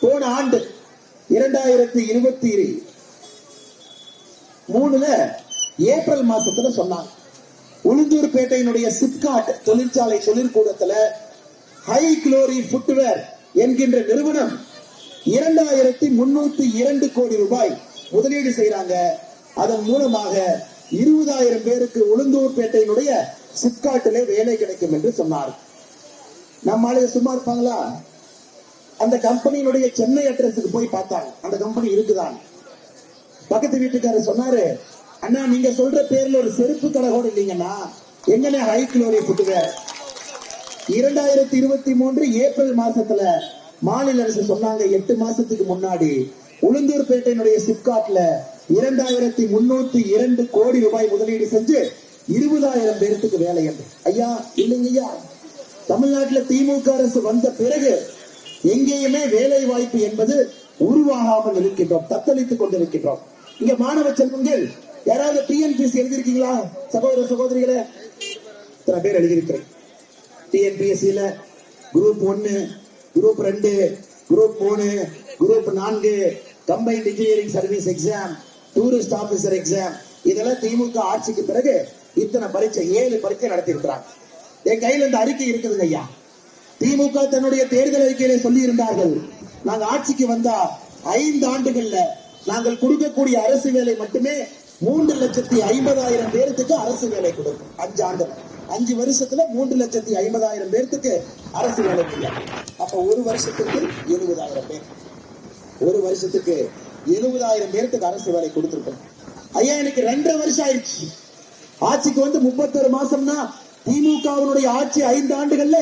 போன ஆண்டு இரண்டாயிரத்தி இருபத்தி மூணுல ஏப்ரல் மாசத்துல சொன்னாங்க. உளுந்தூர்பேட்டையினுடைய சிப்காட் தொழிற்சாலை தொழிற்கூடத்துல ஹை குளோரி ஃபுட்வேர் என்கின்ற நிறுவனம் இரண்டாயிரத்தி முன்னூத்தி இரண்டு கோடி ரூபாய் முதலீடு செய்யறாங்க அதன் மூலமாக இருபதாயிரம் பேருக்கு உளுந்தூர்பேட்டையினுடைய சிப்காட்டிலே வேலை கிடைக்கும் என்று சொன்னார். நம்ம ஆளுங்க சும்மா இருப்பாங்களா? அந்த கம்பெனியினுடைய சென்னை அட்ரஸுக்கு போய் பார்த்தாங்க. அந்த கம்பெனி இருக்குதான். பக்கத்து வீட்டுக்காரர் சொன்னாரு அண்ணா நீங்க சொல்ற பேர்ல ஒரு செருப்பு கடை கூட இல்லைங்கன்னா எங்கண்ணே ஹை குளோரி ஃபுட்வேர் இரண்டாயிரத்தி இருபத்தி மூன்று ஏப்ரல் மாசத்துல மாநில அரசு சொன்னாங்க எட்டு மாசத்துக்கு முன்னாடி. உளுந்தூர்பேட்டையினுடைய சிப்காட்ல இரண்டாயிரத்தி முன்னூத்தி இரண்டு கோடி ரூபாய் முதலீடு செஞ்சு இருபதாயிரம் பேருக்கு வேலை என்று. ஐயா இல்லைங்க ஐயா தமிழ்நாட்டுல திமுக அரசு வந்த பிறகு எங்கேயுமே வேலை வாய்ப்பு என்பது உருவாகாமல் இருக்கின்றோம் தத்தளித்துக் கொண்டிருக்கின்றோம். இங்க மாணவ செல்வங்கள் யாராவது டிஎன்பிஎஸ்சி எழுதியிருக்கீங்களா? சகோதர சகோதரிகளே இத்தனை பேர் எழுதியிருக்கிறேன். டிஎன்பிஎஸ்சியில குரூப் ஒன்னு குரூப் ரெண்டு குரூப் மூணு குரூப் நான்கு combined engineering service exam tourist officer exam இதெல்லாம் திமுக ஆட்சிக்கு பிறகு இத்தனை பரீட்சை ஏழு பரீட்சை நடத்தி இருக்கிறாங்க என் கையில இந்த அறிக்கை இருக்குதுங்க ஐயா. திமுக தன்னுடைய தேர்தல் அறிக்கையிலே சொல்லி இருந்தார்கள் நாங்க ஆட்சிக்கு வந்தா ஐந்து ஆண்டுகள்ல நாங்கள் கொடுக்கக்கூடிய அரசு வேலை மட்டுமே மூன்று லட்சத்தி ஐம்பதாயிரம் பேருக்கு அரசு வேலை கொடுக்கும். அஞ்சு ஆண்டு. அஞ்சு வருஷத்துல மூன்று லட்சத்தி ஐம்பதாயிரம் பேருக்கு அரசு வேலை இல்லை அப்ப ஒரு வருஷத்துக்கு எழுபதாயிரம் பேர். ஒரு வருஷத்துக்கு எழுபதாயிரம் பேருக்கு அரசு வேலை கொடுத்துருக்கோம். ஐயா எனக்கு ரெண்டரை வருஷம் ஆயிடுச்சு. ஆட்சிக்கு வந்து முப்பத்தொரு மாசம்னா திமுகவினுடைய ஆட்சி ஐந்து ஆண்டுகள்ல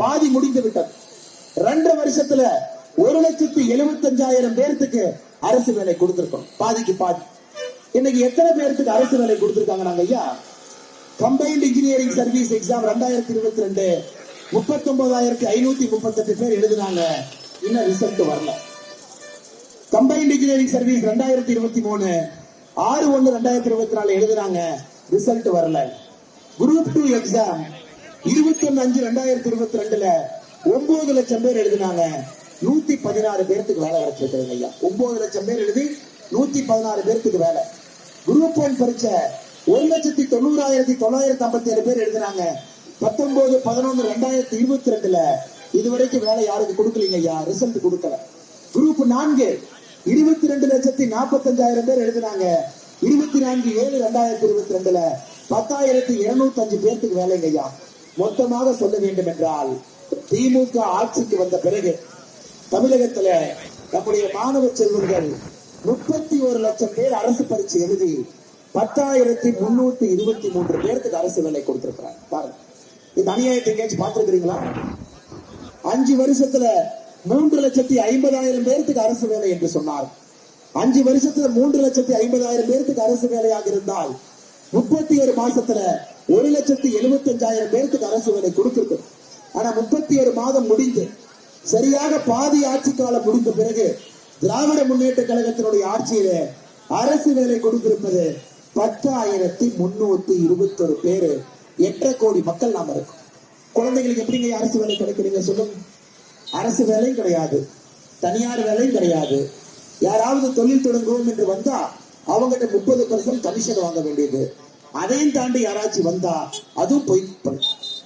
பாதி முடிந்து விட்டது. ரெண்டரை வருஷத்துல ஒரு லட்சத்தி எழுபத்தஞ்சாயிரம் பேர்த்துக்கு அரசு வேலை கொடுத்திருக்கோம். பாதிக்கு பாதி. இன்னைக்கு எத்தனை பேர்த்துக்கு அரசு வேலை கொடுத்திருக்காங்க நாங்க ஐயா? கம்பைன்ட் இன்ஜினியரிங் சர்வீஸ் எக்ஸாம் ரெண்டாயிரத்தி இருபத்தி ரெண்டு முப்பத்தி ஒன்பதாயிரத்தி ஐநூத்தி முப்பத்தெட்டு பேர் எழுதினாங்க. இன்னும் ரிசல்ட் வரல. கம்பைன்ட் இன்ஜினியரிங் சர்வீஸ் ரெண்டாயிரத்தி இருபத்தி மூணு ஆறு ஒன்று ரெண்டாயிரத்தி இருபத்தி நாலு எழுதுனாங்க. ரிசல்ட் வரல. குரூப் டூ எக்ஸாம் இருபத்தி ஒன்னு அஞ்சு ரெண்டாயிரத்தி இருபத்தி ரெண்டுல ஒன்பது லட்சம் பேர் எழுதினாங்க. நூத்தி பதினாறு பேர்த்துக்கு வேலை கிடைச்சிருக்கிறது ஐயா. ஒன்பது லட்சம் பேர் எழுதி நூத்தி பதினாறு பேர்த்துக்கு வேலை. குரூப் ஒன் பரீட்சை ஒரு லட்சத்தி தொண்ணூறாயிரத்தி தொள்ளாயிரத்தி ஐம்பத்தி ஏழு பேர் எழுதினாங்க. பத்தொன்பது பதினொன்னு ரெண்டாயிரத்தி இருபத்தி ரெண்டுல இதுவரைக்கும் வேலை யாருக்கு கொடுக்கலீங்க ஐயா. ரிசல்ட் கொடுக்கல. குரூப் நான்கு இருபத்தி ரெண்டு லட்சத்தி நாற்பத்தஞ்சாயிரம் பேர் எழுதினாங்க. இருபத்தி நான்கு ஏழு ரெண்டாயிரத்தி இருபத்தி ரெண்டுல பத்தாயிரத்தி இருநூத்தி அஞ்சு பேர்த்துக்கு வேலைங்க ஐயா. மொத்தமாக சொல்ல வேண்டும் என்றால் திமுக ஆட்சிக்கு வந்த பிறகு தமிழகத்துல நம்முடைய மாணவ செல்வர்கள் முப்பத்தி ஒரு லட்சம் பேர் அரசு பரீட்சை எழுதி பத்தாயிரத்தி முன்னூத்தி இருபத்தி மூன்று பேருக்கு அரசு வேலை கொடுத்திருக்கிறாங்க பாருங்க. இந்த அநியாயத்தை எங்கேயாச்சும் பார்த்திருக்கிறீங்களா? அஞ்சு வருஷத்துல மூன்று லட்சத்தி ஐம்பதாயிரம் பேருக்கு அரசு வேலை என்று சொன்னார். அஞ்சு வருஷத்துல மூன்று லட்சத்தி ஐம்பதாயிரம் பேருக்கு அரசு வேலையாக இருந்தால் முப்பத்தி ஒரு மாசத்துல ஒரு லட்சத்தி எழுபத்தி அஞ்சாயிரம் பேருக்கு அரசு வேலை கொடுத்திருக்கு. ஆனா முப்பத்தி ஒரு மாதம் முடிந்து சரியாக பாதி ஆட்சி காலம் முடிந்த பிறகு திராவிட முன்னேற்ற கழகத்தினுடைய ஆட்சியில அரசு வேலை கொடுத்திருப்பது பத்தாயிரத்தி முன்னூத்தி இருபத்தொரு பேரு. எட்டரை கோடி மக்கள் நாம இருக்கும். குழந்தைகளுக்கு எப்படிங்க அரசு வேலை கிடைக்கிறீங்க சொல்லுங்க. அரசு வேலையும் கிடையாது. தனியார் வேலையும் கிடையாது. யாராவது தொழில் தொடங்குவோம் என்று வந்தா அவங்ககிட்ட முப்பது பர்சன்ட் கமிஷன் வாங்க வேண்டியது. அதையும் தாண்டி யாராச்சும் வந்தா அதுவும் போய்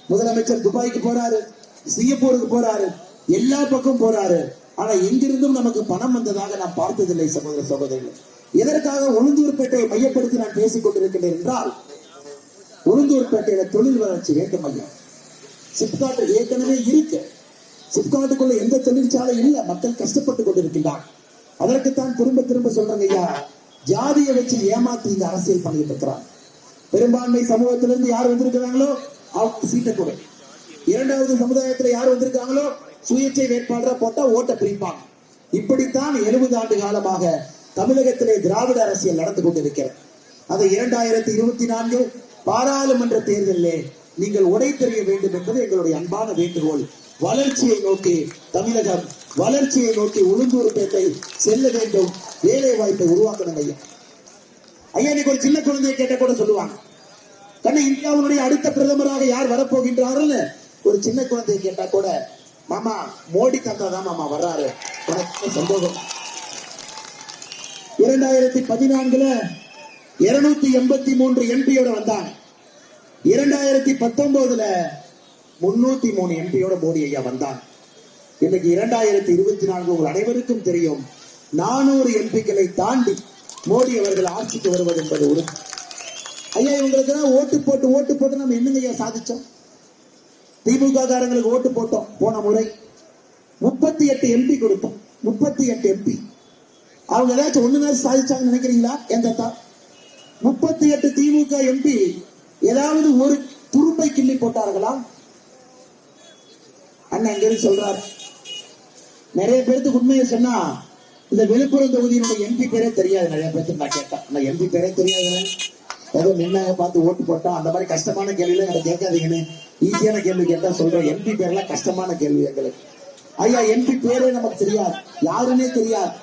முதலமைச்சர் துபாய்க்கு போறாரு சிங்கப்பூருக்கு போறாரு எல்லா பக்கம் போறாரு. ஆனா எங்கிருந்தும் நமக்கு பணம் வந்ததாக நான் பார்த்ததில்லை சகோதர சகோதரிகள். எதற்காக உளுந்தூர்பேட்டையை மையப்படுத்தி நான் பேசிக் கொண்டிருக்கிறேன் என்றால் உளுந்தூர்பேட்டையில தொழில் வளர்ச்சி வேண்டும் ஐயா. சிப்காட்டு ஏற்கனவே இருக்கு. சிப்காட்டுக்குள்ள எந்த தொழிற்சாலை இல்ல மக்கள் கஷ்டப்பட்டு கொண்டிருக்கின்றார் அதற்குத்தான் திரும்ப திரும்ப சொல்றாங்க ஐயா. ஜாதியை வச்சு ஏமாத்தி இந்த அரசியல் பண்ணிட்டு இருக்கிறாங்க. பெரும்பான்மை சமூகத்திலிருந்து யார் வந்திருக்கிறாங்களோ அவங்க சீட்டை கொடு இரண்டாவது சமுதாயத்துல யார் வந்திருக்காங்களோ சுயேட்சை வேட்பாளரை போட்டா ஓட்டை பிரிப்பாங்க. இப்படித்தான் எழுபது ஆண்டு காலமாக தமிழகத்திலே திராவிட அரசியல் நடந்து கொண்டிருக்கிறது. அதை இரண்டாயிரத்தி இருபத்தி நான்கு பாராளுமன்ற தேர்தலிலே நீங்கள் உடை தெரிய வேண்டும் என்பது எங்களுடைய அன்பான வேண்டுகோள். வளர்ச்சியை நோக்கி தமிழகம் வளர்ச்சியை நோக்கி உளுந்தூர்பேட்டை செல்ல வேண்டும். வேலை வாய்ப்பை உருவாக்கணும் ஐயா. ஐயா இன்னைக்கு ஒரு சின்ன குழந்தையை கேட்ட கூட சொல்லுவாங்க. தன்னை இந்தியாவுடைய அடுத்த பிரதமராக யார் வரப்போகின்றார்கள் ஒரு சின்ன குழந்தையை கேட்டா கூட மாமா மோடி தாத்தா தான் மாமா வர்றாரு. எனக்கு சந்தோஷம் இரண்டாயிரத்தி பதினான்குல இருநூத்தி எண்பத்தி மூன்று எம்பியோட வந்தாங்க இரண்டாயிரத்தி பத்தொன்பதுல முன்னூத்தி மூணு எம்பியோட மோடி ஐயா வந்தாங்க இன்னைக்கு இரண்டாயிரத்தி இருபத்தி நான்கு உங்கள் அனைவருக்கும் தெரியும் நானூறு எம்பிக்களை தாண்டி மோடி அவர்கள் ஆட்சிக்கு வருவது என்பது உறுதி. ஐயா இவங்களுக்கு தான் ஓட்டு போட்டு ஓட்டு போட்டு நம்ம என்னங்க ஐயா சாதிச்சோம்? திமுக காரங்களுக்கு ஓட்டு போட்டோம் போன முறை. முப்பத்தி எட்டு எம்பி கொடுத்தோம் முப்பத்தி எட்டு எம்பி அவங்க ஏதாச்சும் ஒண்ணு சாதிச்சாங்கன்னு நினைக்கிறீங்களா? எந்த தா முப்பத்தி எட்டு திமுக எம்பி ஏதாவது ஒரு துருப்பை கிள்ளி போட்டார்களா? அண்ணன் எங்க சொல்றாரு. நிறைய பேருக்கு உண்மையை சொன்னா இந்த விழுப்புரம் தொகுதியினுடைய எம்பி பேரே தெரியாது. நிறைய பேருக்கு நான் கேட்டேன் நான் எம்பி பேரே தெரியாது ஏதோ நின்னாங்க பார்த்து ஓட்டு போட்டோம் அந்த மாதிரி கஷ்டமான கேள்வியில எனக்கு கேட்காதீங்கன்னு ஈஸியான கேள்வி கேட்டா சொல்றேன். எம்பி பேர்லாம் கஷ்டமான கேள்வி எங்களுக்கு. ஐயா எம்பி பேரே நமக்கு தெரியாது. யாருன்னே தெரியாது.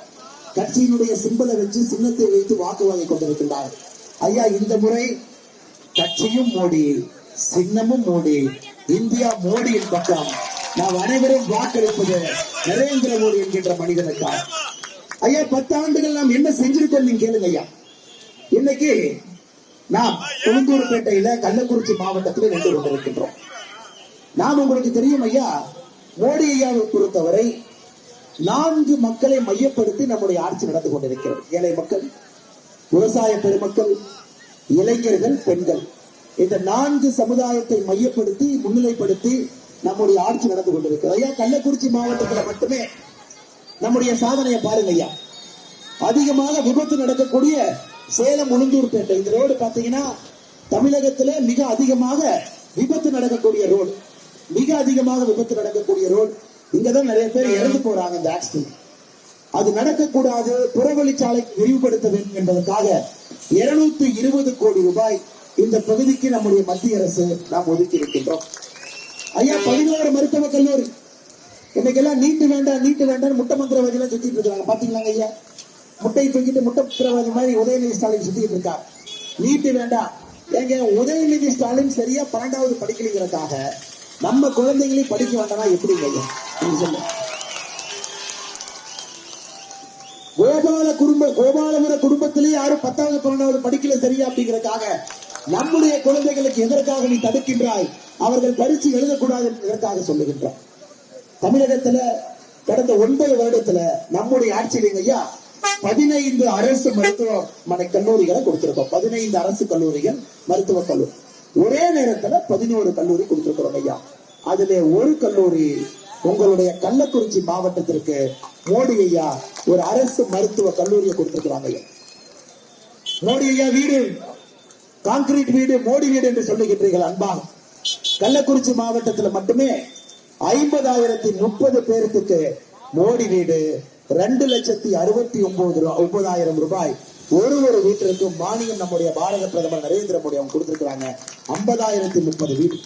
கட்சியினுடைய சிம்பலை வச்சு சின்னத்தை வைத்து வாக்கு வாங்கி கொண்டிருக்கின்றார் ஐயா இந்த முறை கட்சியும் மோடி சின்னமும் மோடி இந்தியா மோடியின் பக்கம். நாம் அனைவரும் வாக்களிப்பது நரேந்திர மோடி என்கின்ற மனிதனுக்காக. ஐயா பத்து ஆண்டுகள் நாம் என்ன செஞ்சிருக்கோம் நீங்க கேளுங்க ஐயா. இன்னைக்கு நாம் உளுந்தூர்பேட்டையில கள்ளக்குறிச்சி மாவட்டத்தில் நின்று கொண்டிருக்கின்றோம். நாம் உங்களுக்கு தெரியும் ஐயா மோடி ஐயாவை பொறுத்தவரை நான்கு மக்களை மையப்படுத்தி நம்முடைய ஆட்சி நடந்து கொண்டிருக்கிறது. ஏழை மக்கள் விவசாய பெருமக்கள் இளைஞர்கள் பெண்கள். இந்த நான்கு சமுதாயத்தை மையப்படுத்தி முன்னிலைப்படுத்தி நம்முடைய ஆட்சி நடந்து கொண்டிருக்கிறது. ஐயா கள்ளக்குறிச்சி மாவட்டத்தில் மட்டுமே நம்முடைய சாதனையை பாருங்க ஐயா. அதிகமாக விபத்து நடக்கக்கூடிய சேலம் உளுந்தூர்பேட்டை. இந்த ரோடு பாத்தீங்கன்னா தமிழகத்துல மிக அதிகமாக விபத்து நடக்கக்கூடிய ரோடு. மிக அதிகமாக விபத்து நடக்கக்கூடிய ரோடு. இங்கதான் நிறைய பேர் இறந்து போறாங்க இந்த ஆக்சிடென்ட் அது நடக்கக்கூடாது புறவழிச்சாலை விரிவுபடுத்த வேண்டும் என்பதற்காக இருநூத்தி இருபது கோடி ரூபாய் இந்த பகுதிக்கு நம்முடைய மத்திய அரசு நாம் ஒதுக்கி இருக்கின்றோம் ஐயா பதினோரு மருத்துவக் கல்லூரி. இன்னைக்கெல்லாம் நீட்டு வேண்டாம் நீட்டு வேண்டாம் முட்டை மந்திரவாதி எல்லாம் சுத்திட்டு இருக்காங்க. பாத்தீங்களாங்க ஐயா? முட்டை தூக்கிட்டு முட்டை மந்திரவாதி மாதிரி உதயநிதி ஸ்டாலின் சுத்திட்டு இருக்கா? நீட்டு வேண்டாம் ஏங்க உதயநிதி ஸ்டாலின் சரியா பன்னெண்டாவது படிக்கலைங்கிறதுக்காக நம்ம குழந்தைகளையும் படிக்க வேண்டாம் எப்படிங்க ஐயா? நீங்க சொல்லுங்க. கோபால குடும்ப கோபாலபுர குடும்பத்திலே யாரும் பத்தாவது பன்னெண்டாவது படிக்கல சரியா அப்படிங்கறதுக்காக நம்முடைய குழந்தைகளுக்கு எதற்காக நீ தடுக்கின்றாய்? அவர்கள் பரிசு எழுதக்கூடாது என்பதற்காக சொல்லுகின்றார். தமிழகத்துல கடந்த ஒன்பது வருடத்துல நம்முடைய ஆட்சியில ஐயா பதினைந்து அரசு மருத்துவமனை கல்லூரிகளை கொடுத்திருக்கோம். பதினைந்து அரசு கல்லூரிகள் மருத்துவக் கல்லூரி ஒரே நேரத்துல பதினோரு கல்லூரி கொடுத்திருக்கிறோம் ஐயா. அதுல ஒரு கல்லூரி உங்களுடைய கள்ளக்குறிச்சி மாவட்டத்திற்கு மோடி ஐயா ஒரு அரசு மருத்துவ கல்லூரியை கொடுத்திருக்கிறாங்க ஐயா. மோடி ஐயா வீடு கான்கிரீட் வீடு மோடி வீடு என்று சொல்லுகின்றீர்கள் அன்பாக. கள்ளக்குறிச்சி மாவட்டத்தில் மட்டுமே ஐம்பதாயிரத்தி முப்பது பேருக்கு மோடி வீடு ரெண்டு லட்சத்தி அறுபத்தி ஒன்பது ஒன்பதாயிரம் ரூபாய். ஒரு ஒரு வீட்டிற்கும் மானியம் நம்முடைய பாரத பிரதமர் நரேந்திர மோடி அவங்க கொடுத்திருக்கிறாங்க. ஐம்பதாயிரத்தி முப்பது வீடு.